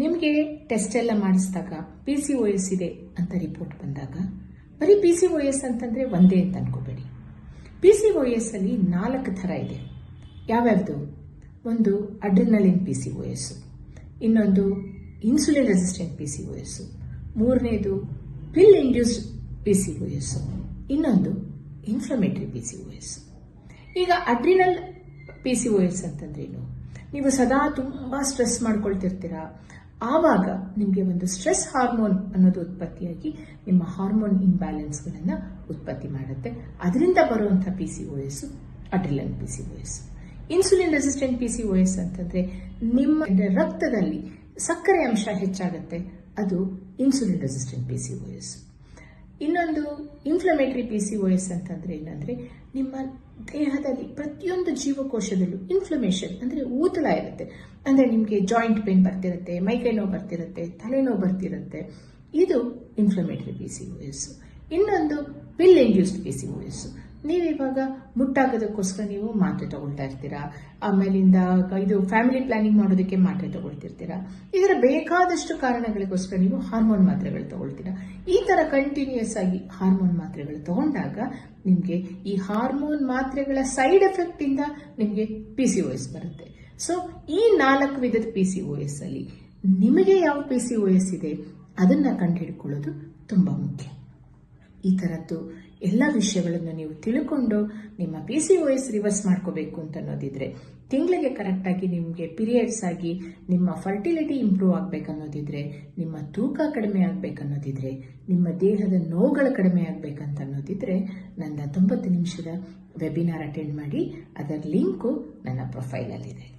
ನಿಮಗೆ ಟೆಸ್ಟ್ ಎಲ್ಲ ಮಾಡಿಸಿದಾಗ ಪಿ ಸಿ ಒ ಎಸ್ ಇದೆ ಅಂತ ರಿಪೋರ್ಟ್ ಬಂದಾಗ, ಬರೀ ಪಿ ಸಿ ಒ ಎಸ್ ಅಂತಂದರೆ ಒಂದೇ ಅಂತ ಅನ್ಕೋಬೇಡಿ. ಪಿ ಸಿ ಒ ಎಸ್ ಅಲ್ಲಿ ನಾಲ್ಕು ಥರ ಇದೆ. ಯಾವ್ಯಾವುದು? ಒಂದು adrenaline P C O S ಇನ್ನೊಂದು insulin resistant P C O S ಮೂರನೇದು pill induced P C O S ಇನ್ನೊಂದು inflammatory P C O S ಈಗ adrenal P C O S ಅಂತಂದ್ರೇನು? ನೀವು ಸದಾ ತುಂಬ ಸ್ಟ್ರೆಸ್ ಮಾಡ್ಕೊಳ್ತಿರ್ತೀರಾ? ಆವಾಗ ನಿಮಗೆ ಒಂದು ಸ್ಟ್ರೆಸ್ ಹಾರ್ಮೋನ್ ಅನ್ನೋದು ಉತ್ಪತ್ತಿಯಾಗಿ ನಿಮ್ಮ ಹಾರ್ಮೋನ್ ಇಂಬ್ಯಾಲೆನ್ಸ್ಗಳನ್ನು ಉತ್ಪತ್ತಿ ಮಾಡುತ್ತೆ. ಅದರಿಂದ ಬರುವಂಥ P C O S adrenaline P C O S insulin resistant P C O S ಅಂತಂದರೆ ನಿಮ್ಮ ರಕ್ತದಲ್ಲಿ ಸಕ್ಕರೆ ಅಂಶ ಹೆಚ್ಚಾಗುತ್ತೆ. ಅದು insulin resistant P C O S ಇನ್ನೊಂದು inflammatory P C O S ಅಂತಂದ್ರೆ ಏನಂದರೆ ನಿಮ್ಮ ದೇಹದಲ್ಲಿ ಪ್ರತಿಯೊಂದು ಜೀವಕೋಶದಲ್ಲೂ ಇನ್ಫ್ಲಮೇಷನ್ ಅಂದ್ರೆ ಊತಲ ಇರುತ್ತೆ. ಅಂದ್ರೆ ನಿಮಗೆ ಜಾಯಿಂಟ್ ಪೇನ್ ಬರ್ತಿರುತ್ತೆ ಮೈಕೈ ನೋವು ಬರ್ತಿರುತ್ತೆ, ತಲೆನೋವು ಬರ್ತಿರುತ್ತೆ. ಇದು inflammatory P C O S ಇನ್ನೊಂದು pill induced P C O S ನೀವಿವಾಗ ಮುಟ್ಟಾಗೋದಕ್ಕೋಸ್ಕರ ನೀವು ಮಾತ್ರೆ ತಗೊಳ್ತಾ ಇರ್ತೀರಾ? ಆಮೇಲಿಂದ ಇದು ಫ್ಯಾಮಿಲಿ ಪ್ಲಾನಿಂಗ್ ಮಾಡೋದಕ್ಕೆ ಮಾತ್ರೆ ತಗೊಳ್ತಿರ್ತೀರಾ? ಇದರ ಬೇಕಾದಷ್ಟು ಕಾರಣಗಳಿಗೋಸ್ಕರ ನೀವು ಹಾರ್ಮೋನ್ ಮಾತ್ರೆಗಳು ತಗೊಳ್ತೀರಾ? ಈ ತರ ಕಂಟಿನ್ಯೂಸ್ ಆಗಿ ಹಾರ್ಮೋನ್ ಮಾತ್ರೆಗಳು ತಗೊಂಡಾಗ ನಿಮಗೆ ಈ ಹಾರ್ಮೋನ್ ಮಾತ್ರೆಗಳ ಸೈಡ್ ಎಫೆಕ್ಟ್ ಇಂದ ನಿಮಗೆ ಪಿ ಸಿ ಒ ಎಸ್ ಬರುತ್ತೆ. ಸೊ ಈ ನಾಲ್ಕು ವಿಧದ ಪಿ ಸಿ ಓ ಎಸ್ ಅಲ್ಲಿ ನಿಮಗೆ ಯಾವ ಪಿ ಸಿ ಒ ಎಸ್ ಇದೆ? ಅದನ್ನ ಕಂಡುಹಿಡ್ಕೊಳ್ಳೋದು ತುಂಬಾ ಮುಖ್ಯ. ಈ ಥರದ್ದು ಎಲ್ಲ ವಿಷಯಗಳನ್ನು ನೀವು ತಿಳ್ಕೊಂಡು ನಿಮ್ಮ P C O S reverse ಮಾಡ್ಕೋಬೇಕು ಅಂತ ಅನ್ನೋದಿದ್ರೆ ತಿಂಗಳಿಗೆ ಕರೆಕ್ಟಾಗಿ ನಿಮಗೆ ಪಿರಿಯಡ್ಸ್ ಆಗಿ ನಿಮ್ಮ ಫರ್ಟಿಲಿಟಿ ಇಂಪ್ರೂವ್ ಆಗ್ಬೇಕನ್ನೋದಿದ್ರೆ ನಿಮ್ಮ ತೂಕ ಕಡಿಮೆ ಆಗ್ಬೇಕನ್ನೋದಿದ್ರೆ ನಿಮ್ಮ ದೇಹದ ನೋವುಗಳು ಕಡಿಮೆ ಆಗ್ಬೇಕಂತ ಅನ್ನೋದಿದ್ರೆ ನನ್ನ ತೊಂಬತ್ತು ನಿಮಿಷದ ವೆಬಿನಾರ್ ಅಟೆಂಡ್ ಮಾಡಿ, ಅದರ ಲಿಂಕು ನನ್ನ ಪ್ರೊಫೈಲಲ್ಲಿದೆ